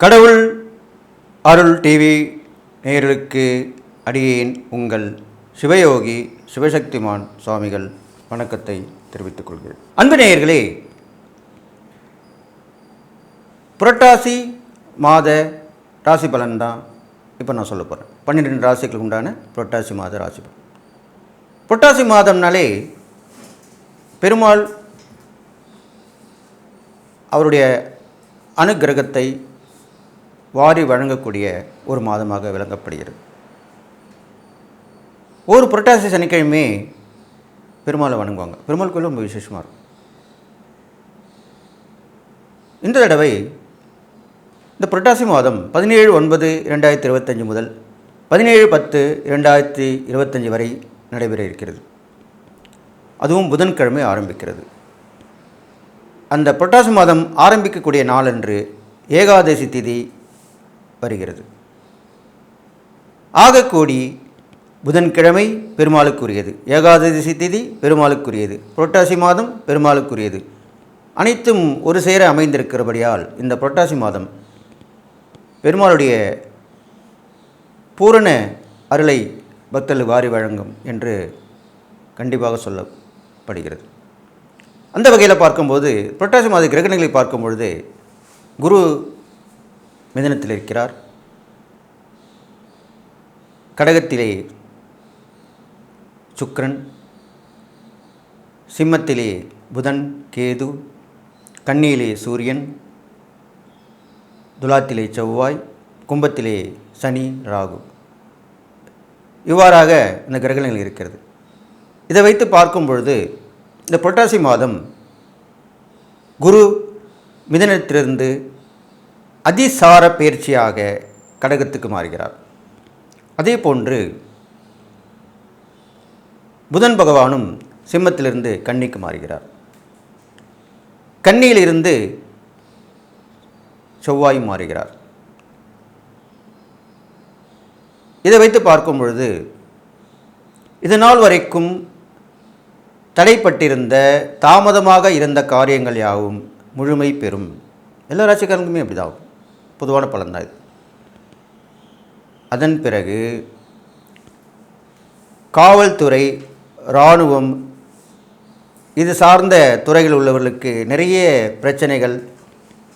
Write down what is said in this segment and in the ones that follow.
கடவுள் அருள் டிவி நேயர்களுக்கு அடியேன் உங்கள் சிவயோகி சிவசக்திமான் சுவாமிகள் வணக்கத்தை தெரிவித்துக் கொள்கிறேன். அன்பு நேயர்களே புரட்டாசி மாத ராசி பலன் தான் இப்போ நான் சொல்ல போகிறேன் பன்னிரெண்டு ராசிகளுக்கு உண்டான புரட்டாசி மாத ராசி பலன். புரட்டாசி மாதம்னாலே பெருமாள் அவருடைய அனுக்கிரகத்தை வாரி வழங்கக்கூடிய ஒரு மாதமாக விளங்கப்படுகிறது. ஒரு புரட்டாசி சனிக்கிழமை பெருமாளை வணங்குவாங்க. பெருமாள் கோயில் ரொம்ப விசேஷமாக இருக்கும். இந்த தடவை இந்த புரட்டாசி மாதம் பதினேழு ஒன்பது இரண்டாயிரத்தி இருபத்தஞ்சி முதல் பதினேழு பத்து இரண்டாயிரத்தி இருபத்தஞ்சி வரை நடைபெற இருக்கிறது. அதுவும் புதன்கிழமை ஆரம்பிக்கிறது. அந்த புரட்டாசி மாதம் ஆரம்பிக்கக்கூடிய நாளன்று ஏகாதசி திதி வருகிறது. ஆகக்கூடி புதன்கிழமை பெருமாளுக்குரியது. ஏகாதசி திதி பெருமாளுக்குரியது. புரட்டாசி மாதம் பெருமாளுக்குரியது. அனைத்தும் ஒரு சேர அமைந்திருக்கிறபடியால் இந்த புரட்டாசி மாதம் பெருமாளுடைய பூரண அருளை பக்தர்கள் வாரி வழங்கும் என்று கண்டிப்பாக சொல்லப்படுகிறது. அந்த வகையில் பார்க்கும்போது புரட்டாசி மாத கிரகணங்களை பார்க்கும் பொழுது குரு மிதனத்தில் இருக்கிறார். கடகத்திலே சுக்ரன் சிம்மத்திலே புதன் கேது கண்ணியிலே சூரியன் துலாத்திலே செவ்வாய் கும்பத்திலே சனி ராகு. இவ்வாறாக இந்த கிரகணங்கள் இருக்கிறது. இதை வைத்து பார்க்கும் பொழுது இந்த புரட்டாசி மாதம் குரு மிதனத்திலிருந்து அதிசார பயிற்சியாக கடகத்துக்கு மாறுகிறார். அதே போன்று புதன் பகவானும் சிம்மத்திலிருந்து கன்னிக்கு மாறுகிறார். கன்னியிலிருந்து செவ்வாயும் மாறுகிறார். இதை வைத்து பார்க்கும் பொழுது இது நாள் வரைக்கும் தடைப்பட்டிருந்த தாமதமாக இருந்த காரியங்கள் யாவும் முழுமை பெறும். எல்லா ராசிக்காரங்களுமே அப்படிதான். பொதுவான பலன்தான் இது. அதன் பிறகு காவல்துறை இராணுவம் இது சார்ந்த துறைகள் உள்ளவர்களுக்கு நிறைய பிரச்சனைகள்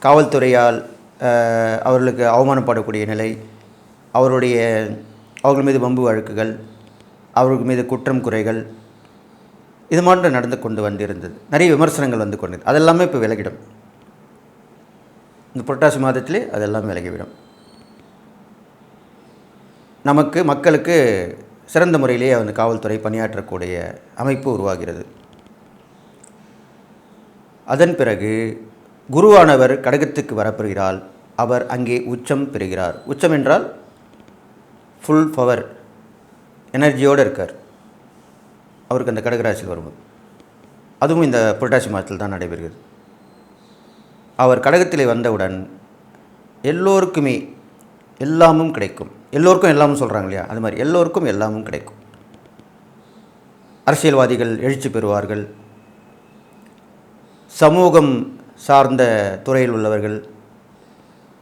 காவல்துறையால் அவர்களுக்கு அவமானப்படக்கூடிய நிலை அவருடைய அவர்கள் மீது வம்பு வழக்குகள் அவர்கள் மீது குற்றம் குறைகள் இது மாதிரி நடந்து கொண்டு வந்திருந்தது. நிறைய விமர்சனங்கள் வந்து கொண்டது அதெல்லாமே இப்போ விலகிடும். இந்த புரட்டாசி மாதத்திலே அதெல்லாம் விலகிவிடும். நமக்கு மக்களுக்கு சிறந்த முறையிலேயே அந்த காவல்துறை பணியாற்றக்கூடிய அமைப்பு உருவாகிறது. அதன் பிறகு குருவானவர் கடகத்துக்கு வரப்பெறுகிறால் அவர் அங்கே உச்சம் பெறுகிறார். உச்சம் என்றால் ஃபுல் பவர் எனர்ஜியோடு இருக்கார். அவருக்கு அந்த கடகராசியில் வரும்போது. அதுவும் இந்த புரட்டாசி மாதத்தில் தான் நடைபெறுகிறது. அவர் கடகத்திலே வந்தவுடன் எல்லோருக்குமே எல்லாமும் கிடைக்கும். எல்லோருக்கும் எல்லாமும் சொல்கிறாங்க இல்லையா? அது மாதிரி எல்லோருக்கும் எல்லாமும் கிடைக்கும். அரசியல்வாதிகள் எழுச்சி பெறுவார்கள். சமூகம் சார்ந்த துறையில் உள்ளவர்கள்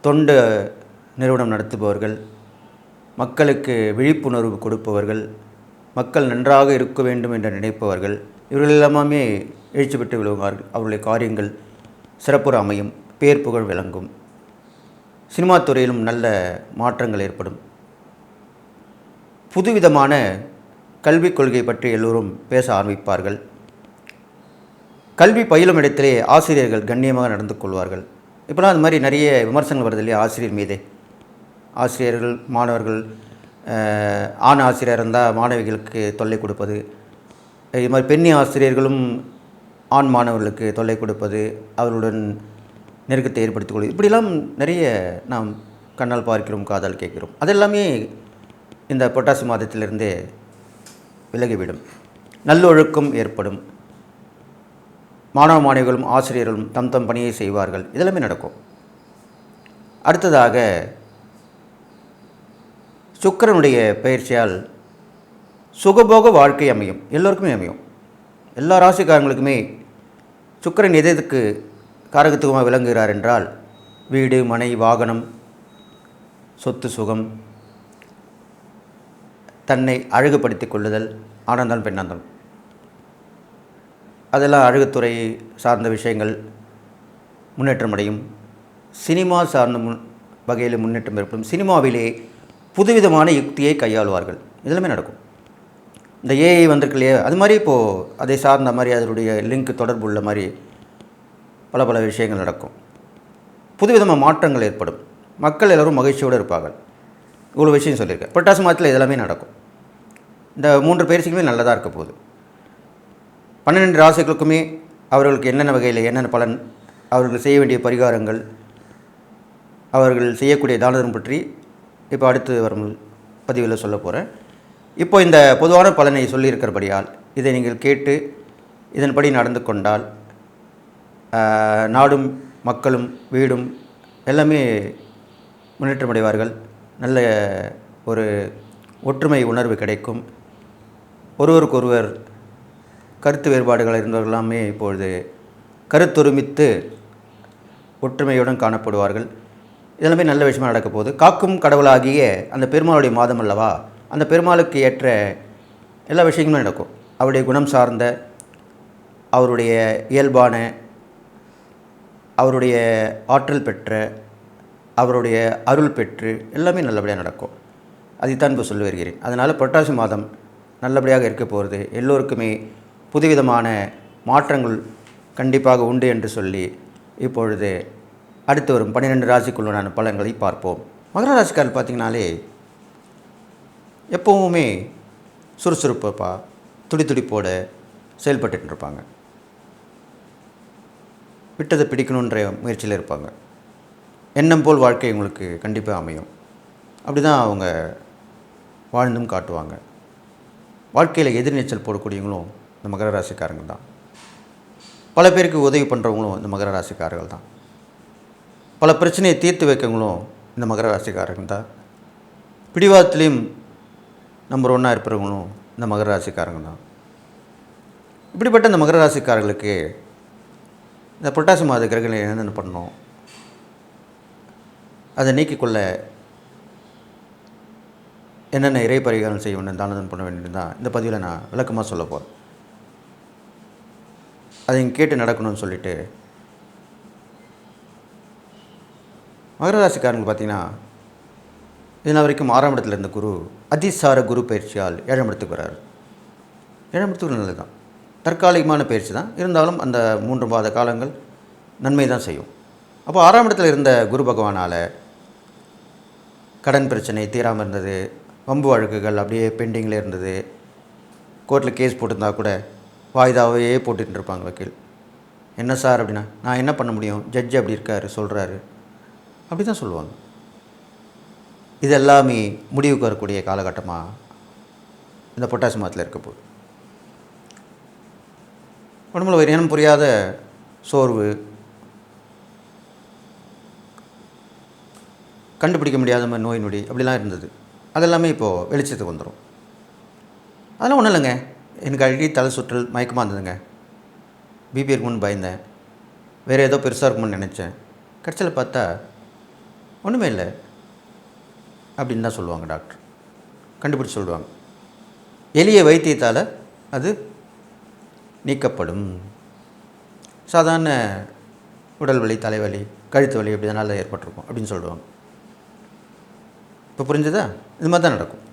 தொண்டு நிறுவனம் நடத்துபவர்கள் மக்களுக்கு விழிப்புணர்வு கொடுப்பவர்கள் மக்கள் நன்றாக இருக்க வேண்டும் என்று நினைப்பவர்கள் இவர்கள் எல்லாமே எழுச்சி பெற்று விழுவார்கள். அவருடைய காரியங்கள் சிறப்புற அமையும் பேர் புகழ் விளங்கும். சினிமா துறையிலும் நல்ல மாற்றங்கள் ஏற்படும். புதுவிதமான கல்விக் கொள்கை பற்றி எல்லோரும் பேச ஆரம்பிப்பார்கள். கல்வி பயிலும் இடத்திலே ஆசிரியர்கள் கண்ணியமாக நடந்து கொள்வார்கள். இப்போலாம் அது மாதிரி நிறைய விமர்சனங்கள் வருது இல்லையா? ஆசிரியர் மீதே. ஆசிரியர்கள் மாணவர்கள் ஆண் ஆசிரியர் இருந்தால் மாணவிகளுக்கு தொல்லை கொடுப்பது. இது மாதிரி பெண்ணி ஆசிரியர்களும் ஆண் மாணவர்களுக்கு தொல்லை கொடுப்பது அவர்களுடன் நெருக்கத்தை ஏற்படுத்திக் கொள்வது இப்படிலாம் நிறைய நாம் கண்ணால் பார்க்கிறோம் காதால் கேட்கிறோம். அதெல்லாமே இந்த பொட்டாசி மாதத்திலிருந்தே விலகிவிடும். நல்லொழுக்கம் ஏற்படும். மாணவ மாணவிகளும் ஆசிரியர்களும் தம் தம் பணியை செய்வார்கள். இதெல்லாமே நடக்கும். அடுத்ததாக சுக்கிரனுடைய பயிற்சியால் சுகபோக வாழ்க்கை அமையும். எல்லோருக்குமே அமையும். எல்லா ராசிக்காரங்களுக்குமே சுக்கரன் எதற்கு எதுக்கு காரகத்துவமாக விளங்குகிறார் என்றால் வீடு மனை வாகனம் சொத்து சுகம் தன்னை அழகுபடுத்தி கொள்ளுதல் ஆனந்தம் பெண்ணாந்தம். அதெல்லாம் அழகுத்துறை சார்ந்த விஷயங்கள் முன்னேற்றம் அடையும். சினிமா சார்ந்த முன் வகையில் முன்னேற்றம் ஏற்படும். சினிமாவிலே புதுவிதமான யுக்தியை கையாளுவார்கள். இதெல்லாமே நடக்கும். இந்த ஏஐ வந்திருக்கு இல்லையா? அது மாதிரி இப்போது அதை சார்ந்த மாதிரி அதனுடைய லிங்க் தொடர்பு உள்ள மாதிரி பல பல விஷயங்கள் நடக்கும். புதுவிதமாக மாற்றங்கள் ஏற்படும். மக்கள் எல்லோரும் மகிழ்ச்சியோடு இருப்பார்கள். இவ்வளோ விஷயம் சொல்லியிருக்கேன். புரட்டாசி மாதத்தில் இதெல்லாமே நடக்கும். இந்த மூன்று பயிற்சிக்குமே நல்லதாக இருக்க போகுது. பன்னிரெண்டு ராசிகளுக்குமே அவர்களுக்கு என்னென்ன வகையில் என்னென்ன பலன் அவர்கள் செய்ய வேண்டிய பரிகாரங்கள் அவர்கள் செய்யக்கூடிய தானதம் பற்றி இப்போ அடுத்து வரும் பதிவில் சொல்ல போகிறேன் இப்போ இந்த பொதுவான பலனை சொல்லியிருக்கிறபடியால் இதை நீங்கள் கேட்டு இதன்படி நடந்து கொண்டால் நாடும் மக்களும் வீடும் எல்லாமே முன்னேற்றம் அடைவார்கள் நல்ல ஒரு ஒற்றுமை உணர்வு கிடைக்கும். ஒருவருக்கொருவர் கருத்து வேறுபாடுகள் இருந்தவர்களாமே இப்பொழுது கருத்தொருமித்து ஒற்றுமையுடன் காணப்படுவார்கள். இதெல்லாமே நல்ல விஷயமாக நடக்க போகுது காக்கும் கடவுளாகிய அந்த பெருமாளுடைய மாதம் அல்லவா? அந்த பெருமாளுக்கு ஏற்ற எல்லா விஷயங்களும் நடக்கும். அவருடைய குணம் சார்ந்த அவருடைய இயல்பான அவருடைய ஆற்றல் பெற்ற அவருடைய அருள் பெற்று எல்லாமே நல்லபடியாக நடக்கும். அதைத்தான் இப்போ சொல்லி வருகிறேன். அதனால் புரட்டாசி மாதம் நல்லபடியாக இருக்க போகிறது எல்லோருக்குமே புதுவிதமான மாற்றங்கள் கண்டிப்பாக உண்டு என்று சொல்லி இப்பொழுது அடுத்து வரும் பன்னிரெண்டு ராசிக்குள்ளான பலன்களை பார்ப்போம். மகர ராசிக்காரர் பார்த்திங்கனாலே எப்போவுமே சுறுசுறுப்பாக துடி துடிப்போட செயல்பட்டுட்டு இருப்பாங்க விட்டதை பிடிக்கணுன்ற முயற்சியில் இருப்பாங்க. எண்ணம் போல் வாழ்க்கை உங்களுக்கு கண்டிப்பாக அமையும். அப்படி தான் அவங்க வாழ்ந்தும் காட்டுவாங்க. வாழ்க்கையில் எதிர்நீச்சல் போடக்கூடியவங்களும் இந்த மகர ராசிக்காரங்க தான். பல பேருக்கு உதவி பண்ணுறவங்களும் இந்த மகர ராசிக்காரர்கள் தான். பல பிரச்சனையை தீர்த்து வைக்கவங்களும் இந்த மகர ராசிக்காரங்க தான். பிடிவாதத்துலேயும் நம்பர் ஒன்னாக இருப்பவங்களும் இந்த மகர ராசிக்காரங்க தான். இப்படிப்பட்ட இந்த மகர ராசிக்காரர்களுக்கு இந்த புரட்டாசி மாத கிரகங்களை என்னென்ன பண்ணணும்? அதை நீக்கிக்கொள்ள என்னென்ன இறை பரிகாரம் செய்ய வேண்டும் தானதம் பண்ண வேண்டியது தான். இந்த பதிவில் நான் விளக்கமாக சொல்ல போகிறேன் அதை இங்கே கேட்டு நடக்கணும்னு சொல்லிட்டு மகர ராசிக்காரங்க பார்த்தீங்கன்னா இதனால் வரைக்கும் ஆறாம் இடத்துல இருந்த குரு அதிசார குரு பயிற்சியால் ஏழாம் இடத்துக்கு வராரு ஏழாம் இடத்துக்கு நல்லது தான் தற்காலிகமான பயிற்சி தான். இருந்தாலும் அந்த மூன்று மாத காலங்கள் நன்மை தான் செய்யும். அப்போ ஆறாம் இடத்துல இருந்த குரு பகவானால் கடன் பிரச்சனை தீராமல் இருந்தது. வம்பு வழக்குகள் அப்படியே பெண்டிங்கில் இருந்தது. கோர்ட்டில் கேஸ் போட்டிருந்தா கூட வாய்தாவே போட்டுட்டு இருப்பாங்க வக்கீல். என்ன சார் அப்படின்னா நான் என்ன பண்ண முடியும்? ஜட்ஜ் அப்படி இருக்காரு சொல்கிறாரு அப்படி தான் சொல்லுவாங்க. இது எல்லாமே முடிவுக்கு வரக்கூடிய காலகட்டமாக இந்த பொட்டாசி மாதத்தில் இருக்க போகுது. உடம்புல ஒரு இனம் புரியாத சோர்வு கண்டுபிடிக்க முடியாத மாதிரி நோய் நொடி அப்படிலாம் இருந்தது. அதெல்லாமே இப்போது வெளிச்சத்துக்கு வந்துடும் அதெல்லாம் ஒன்றும் இல்லைங்க. எனக்கு அழுகி தலை சுற்றல் மயக்கமாக இருந்ததுங்க. பிபி இருக்கும்னு பயந்தேன். வேறு ஏதோ பெருசாக இருக்கும்னு நினச்சேன். கடைசியில் பார்த்தா ஒன்றுமே இல்லை. அப்படின்னு தான் சொல்லுவாங்க டாக்டர். கண்டுபிடிச்சு சொல்லுவாங்க. எளிய வைத்தியத்தால் அது நீக்கப்படும். சாதாரண உடல் வலி தலைவலி கழுத்து வலி இப்படி இதனால் ஏற்பட்டிருக்கும் அப்படின்னு சொல்லுவாங்க. இப்போ புரிஞ்சுதா? இது மாதிரி தான் நடக்கும்.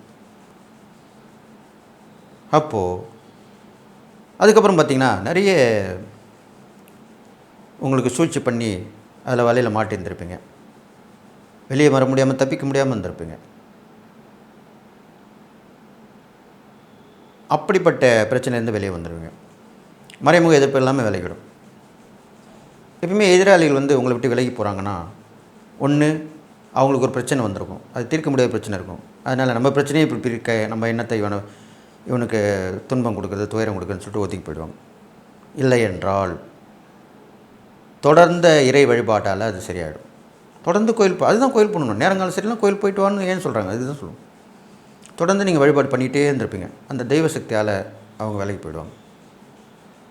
அப்போது அதுக்கப்புறம் பார்த்திங்கன்னா நிறைய உங்களுக்கு சூழ்ச்சி பண்ணி அதில் வலையில் மாட்டியிருந்திருப்பீங்க வெளியே வர முடியாமல் தப்பிக்க முடியாமல் இருந்திருப்பீங்க அப்படிப்பட்ட பிரச்சனையிலேருந்து வெளியே வந்துடுவீங்க மறைமுக எதிர்ப்பு இல்லாமல் விலகிடும். எப்பவுமே எதிராளிகள் வந்து உங்களை விட்டு விலகி போகிறாங்கன்னா ஒன்று அவங்களுக்கு ஒரு பிரச்சனை வந்திருக்கும். அது தீர்க்க முடியாத பிரச்சனை இருக்கும். அதனால் நம்ம பிரச்சனையை இப்படி பிரிக்க நம்ம எண்ணத்தை இவனை இவனுக்கு துன்பம் கொடுக்குறது துயரம் கொடுக்குறதுன்னு சொல்லிட்டு ஒதுக்கி போயிடுவாங்க. இல்லை என்றால் தொடர்ந்த இறை வழிபாட்டால் அது சரியாயிடும். தொடர்ந்து கோயில் போ- அதுதான் கோயில் பண்ணணும் நேரங்கால சரியில்லாம் கோயில் போயிட்டு வான்னு ஏன் சொல்கிறாங்க அதுதான் சொல்லுவோம். தொடர்ந்து நீங்கள் வழிபாடு பண்ணிகிட்டே இருந்திருப்பீங்க. அந்த தெய்வ சக்தியால் அவங்க வேலைக்கு போயிடுவாங்க.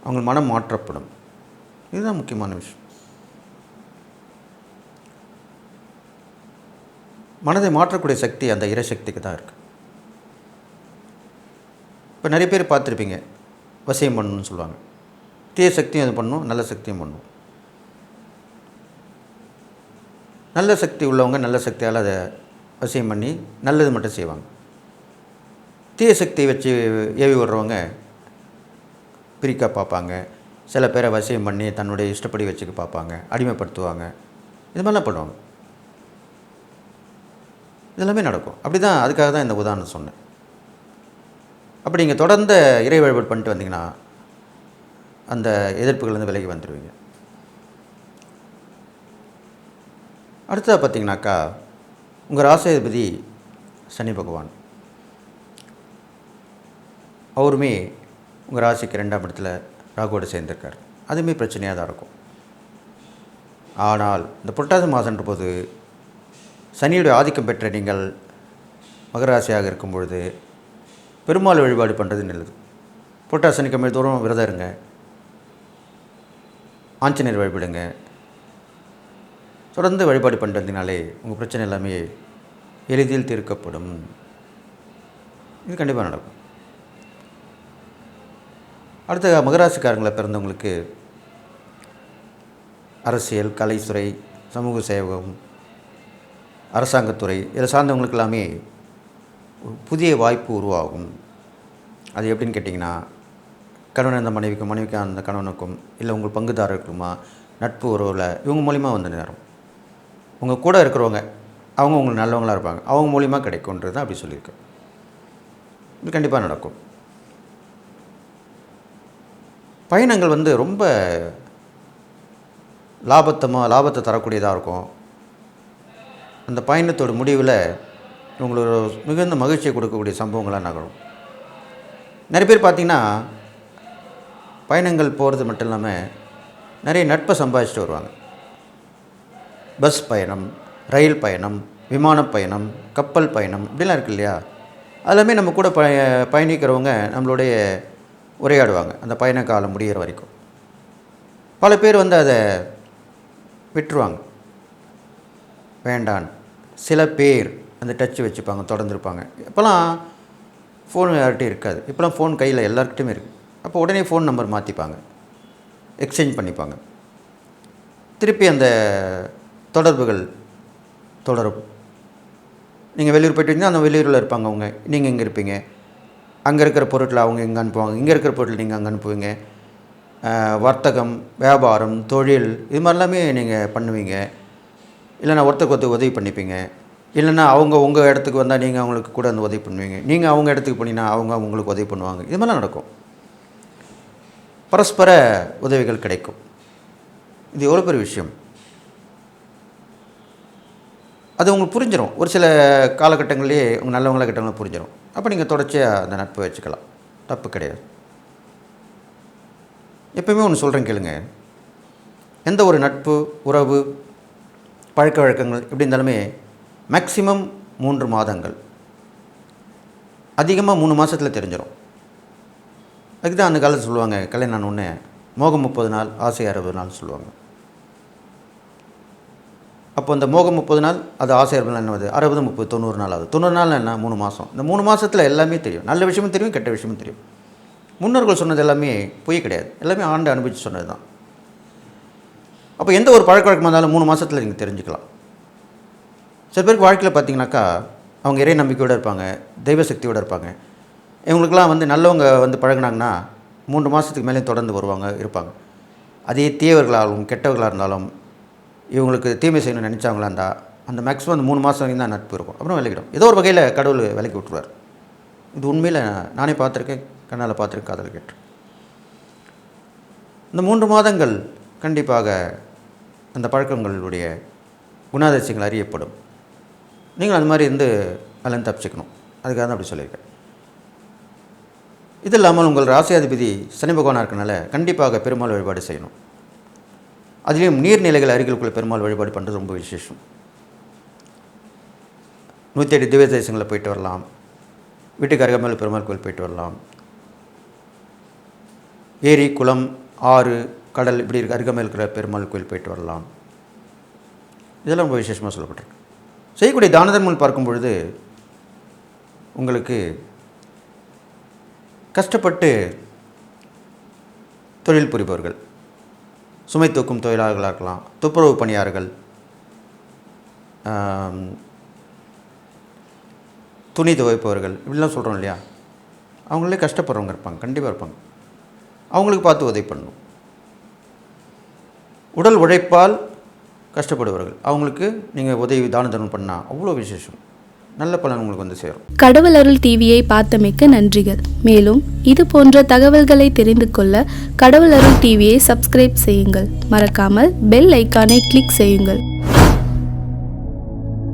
அவங்க மனம் மாற்றப்படும். இதுதான் முக்கியமான விஷயம். மனதை மாற்றக்கூடிய சக்தி அந்த இறைசக்திக்கு தான் இருக்குது இப்போ நிறைய பேர் பார்த்துருப்பீங்க. வசியம் பண்ணணும்னு சொல்லுவாங்க. தீய சக்தியும் அது பண்ணும் நல்ல சக்தியும் பண்ணும். நல்ல சக்தி உள்ளவங்க நல்ல சக்தியால் அதை வசியம் பண்ணி நல்லது மட்டும் செய்வாங்க. தீய சக்தியை வச்சு ஏவி விடுறவங்க பிரிக்க பார்ப்பாங்க. சில பேரை வசியம் பண்ணி தன்னுடைய இஷ்டப்படி வச்சுக்க பார்ப்பாங்க. அடிமைப்படுத்துவாங்க. இது மாதிரிலாம் பண்ணுவாங்க. இதெல்லாமே நடக்கும். அப்படி தான் அதுக்காக தான் இந்த உதாரணம் சொன்னேன். அப்படி நீங்கள் தொடர்ந்த இறை வழிபாடு பண்ணிட்டு வந்தீங்கன்னா அந்த எதிர்ப்புகள்லேருந்து விலகி வந்துடுவீங்க அடுத்ததாக பார்த்தீங்கன்னாக்கா உங்கள் ராசாதிபதி சனி பகவான். அவருமே உங்கள் ராசிக்கு ரெண்டாம் இடத்துல ராகுவோடு சேர்ந்திருக்கார். அதுவுமே பிரச்சனையாக தான் இருக்கும். ஆனால் இந்த புரட்டாசி மாதன்ற போது சனியுடைய ஆதிக்கம் பெற்ற நீங்கள் மகராசியாக இருக்கும் பொழுது பெருமாள் வழிபாடு பண்ணுறது நல்லது. புரட்டாசி சனிக்கிழமை தோறும் விரதம் இருங்க. ஆஞ்சநேயர் வழிபடுங்க. தொடர்ந்து வழிபாடு பண்ணுறதுனாலே உங்கள் பிரச்சனை எல்லாமே எளிதில் தீர்க்கப்படும். இது கண்டிப்பாக நடக்கும். அடுத்த மகராசிக்காரங்களை பிறந்தவங்களுக்கு அரசியல் கலைத்துறை சமூக சேவகம் அரசாங்கத்துறை இதை சார்ந்தவங்களுக்கு எல்லாமே புதிய வாய்ப்பு உருவாகும். அது எப்படின்னு கேட்டிங்கன்னா கணவன் அந்த மனைவிக்கும் மனைவிக்கு அந்த கணவனுக்கும் இல்லை உங்கள் பங்குதாரர்களுக்குமா நட்பு உறவில் இவங்க மூலிமா வந்து நேரம் உங்கள் கூட இருக்கிறவங்க அவங்க உங்களுக்கு நல்லவங்களாக இருப்பாங்க. அவங்க மூலியமாக கிடைக்கும்ன்றது தான் அப்படி சொல்லியிருக்கேன் இது கண்டிப்பாக நடக்கும். பயணங்கள் வந்து ரொம்ப லாபத்தமாக லாபத்தை தரக்கூடியதாக இருக்கும். அந்த பயணத்தோட முடிவில் உங்களுக்கு மிகுந்த மகிழ்ச்சியை கொடுக்கக்கூடிய சம்பவங்களாக நகரும். நிறைய பேர் பார்த்திங்கன்னா பயணங்கள் போகிறது மட்டும் இல்லாமல் நிறைய நட்பை சம்பாதிச்சுட்டு வருவாங்க. பஸ் பயணம் ரயில் பயணம் விமான பயணம் கப்பல் பயணம் இப்படிலாம் இருக்கு இல்லையா? அதெல்லாமே நம்ம கூட ப பயணிக்கிறவங்க நம்மளுடைய உரையாடுவாங்க. அந்த பயண காலம் முடிகிற வரைக்கும். பல பேர் வந்து அதை விட்டுருவாங்க. வேண்டான் சில பேர் அந்த டச்சு வச்சுப்பாங்க தொடர்ந்துருப்பாங்க. இப்போலாம் ஃபோன் யார்கிட்டையும் இருக்காது. இப்போலாம் ஃபோன் கையில் எல்லாருக்கிட்டையுமே இருக்குது அப்போ உடனே ஃபோன் நம்பர் மாற்றிப்பாங்க எக்ஸ்சேஞ்ச் பண்ணிப்பாங்க. திருப்பி அந்த தொடர்புகள் தொடரும். நீங்கள் வெளியூர் போயிட்டு அந்த வெளியூரில் இருப்பாங்க அவங்க. நீங்கள் இங்கே இருப்பீங்க? அங்கே இருக்கிற பொருட்களை அவங்க இங்கே அனுப்புவாங்க? இங்கே இருக்கிற பொருட்கள் நீங்கள் அங்கே அனுப்புவீங்க. வர்த்தகம் வியாபாரம் தொழில் இது மாதிரிலாமே நீங்கள் பண்ணுவீங்க. இல்லைன்னா ஒருத்தருக்கு ஒருத்தர் உதவி பண்ணிப்பீங்க. இல்லைன்னா அவங்க உங்கள் இடத்துக்கு வந்தால் நீங்கள் அவங்களுக்கு கூட வந்து உதவி பண்ணுவீங்க. நீங்கள் அவங்க இடத்துக்கு போனீங்கன்னா அவங்க உங்களுக்கு உதவி பண்ணுவாங்க. இது மாதிரிலாம் நடக்கும். பரஸ்பர உதவிகள் கிடைக்கும். இது எவ்வளோ பெரிய விஷயம்? அது உங்களுக்கு புரிஞ்சிடும் ஒரு சில காலகட்டங்கள்லேயே உங்கள் நல்லவங்கள கட்டங்களும் புரிஞ்சிடும் அப்போ நீங்கள் தொடர்ச்சியாக அந்த நட்பை வச்சுக்கலாம். தப்பு கிடையாது. எப்பயுமே ஒன்று சொல்கிறேன் கேளுங்க. எந்த ஒரு நட்பு உறவு பழக்க வழக்கங்கள் எப்படி இருந்தாலுமே மேக்சிமம் மூன்று மாதங்கள். அதிகமாக மூணு மாதத்தில் தெரிஞ்சிடும் அதுக்கு தான் அந்த காலத்தில் சொல்லுவாங்க கல்யாணம் ஒன்று மோகம் முப்பது நாள் ஆசை அறுபது நாள் சொல்லுவாங்க. அப்போ அந்த மோகம் முப்பது நாள் அது ஆசை என்னது? அறுபது முப்பது தொண்ணூறு நாள் ஆகுது. தொண்ணூறு நாள் என்ன? மூணு மாதம் இந்த மூணு மாதத்தில் எல்லாமே தெரியும். நல்ல விஷயமும் தெரியும் கெட்ட விஷயமும் தெரியும். முன்னோர்கள் சொன்னது எல்லாமே பொய் கிடையாது. எல்லாமே ஆண்டு அனுபவித்து சொன்னது தான் அப்போ எந்த ஒரு பழக்க வழக்கமாக இருந்தாலும் மூணு மாதத்தில் நீங்கள் தெரிஞ்சுக்கலாம். சில பேருக்கு வாழ்க்கையில் பார்த்தீங்கன்னாக்கா அவங்க இறை நம்பிக்கையோடு இருப்பாங்க தெய்வ சக்தியோடு இருப்பாங்க. இவங்களுக்கெல்லாம் வந்து நல்லவங்க வந்து பழகினாங்கன்னா மூன்று மாதத்துக்கு மேலே தொடர்ந்து வருவாங்க இருப்பாங்க. அதே தீயவர்களாலும் கெட்டவர்களாக இருந்தாலும் இவங்களுக்கு தீமை செய்யணும்னு நினச்சவங்களா இருந்தால் அந்த மேக்ஸிமம் அந்த மூணு மாதம் வரைக்கும் தான் நட்பு இருக்கும். அப்புறம் விலகிடும். ஏதோ ஒரு வகையில் கடவுள் விலக்கி விட்டுருவார். இது உண்மையில் நானே பார்த்துருக்கேன் கண்ணால் பார்த்துருக்கேன் காதல் கேட்டு இந்த மூன்று மாதங்கள் கண்டிப்பாக அந்த பழக்கங்களுடைய குணாதிசயங்கள் அறியப்படும். நீங்கள் அந்த மாதிரி இருந்து அதில் தப்பிச்சுக்கணும். அதுக்காக தான் அப்படி சொல்லியிருக்கேன். இது இல்லாமல் உங்கள் ராசியாதிபதி சனி பகவானாக இருக்கனால கண்டிப்பாக பெருமாள் வழிபாடு செய்யணும். அதுலேயும் நீர்நிலைகள் அருகிலுக்குள்ள பெருமாள் வழிபாடு பண்ணுறது ரொம்ப விசேஷம். நூற்றி எட்டு திவ்ய தேசங்களில் போயிட்டு வரலாம். வீட்டுக்கு அருகாமையில் பெருமாள் கோயில் போயிட்டு வரலாம். ஏரி குளம் ஆறு கடல் இப்படி இருக்க. அருகாமையில் இருக்கிற பெருமாள் கோயில் போயிட்டு வரலாம். இதெல்லாம் ரொம்ப விசேஷமாக சொல்லப்பட்டிருக்கு. செய்யக்கூடிய தான தர்மங்கள் பார்க்கும் பொழுது உங்களுக்கு கஷ்டப்பட்டு தொழில் புரிபவர்கள் சுமை தூக்கும் தொழிலாளர்களாக இருக்கலாம் துப்புரவு பணியாளர்கள் துணி துவைப்பவர்கள் இப்படிலாம் சொல்கிறோம் இல்லையா? அவங்களே கஷ்டப்படுறவங்க இருப்பாங்க கண்டிப்பாக இருப்பாங்க. அவங்களுக்கு பார்த்து உதவி பண்ணணும். உடல் உழைப்பால் கஷ்டப்படுவார்கள் அவங்களுக்கு நீங்கள் உதவி தான தர்மம் பண்ணால் அவ்வளோ விசேஷம். நல்ல பலன் உங்களுக்கு வந்து சேரும். கடவுள் அருள் டிவியை பார்த்தமைக்க நன்றிகள். மேலும் இது போன்ற தகவல்களை தெரிந்து கொள்ள கடவுள் அருள் டிவியை சப்ஸ்கிரைப் செய்யுங்கள். மறக்காமல் பெல் ஐக்கானை கிளிக் செய்யுங்கள்.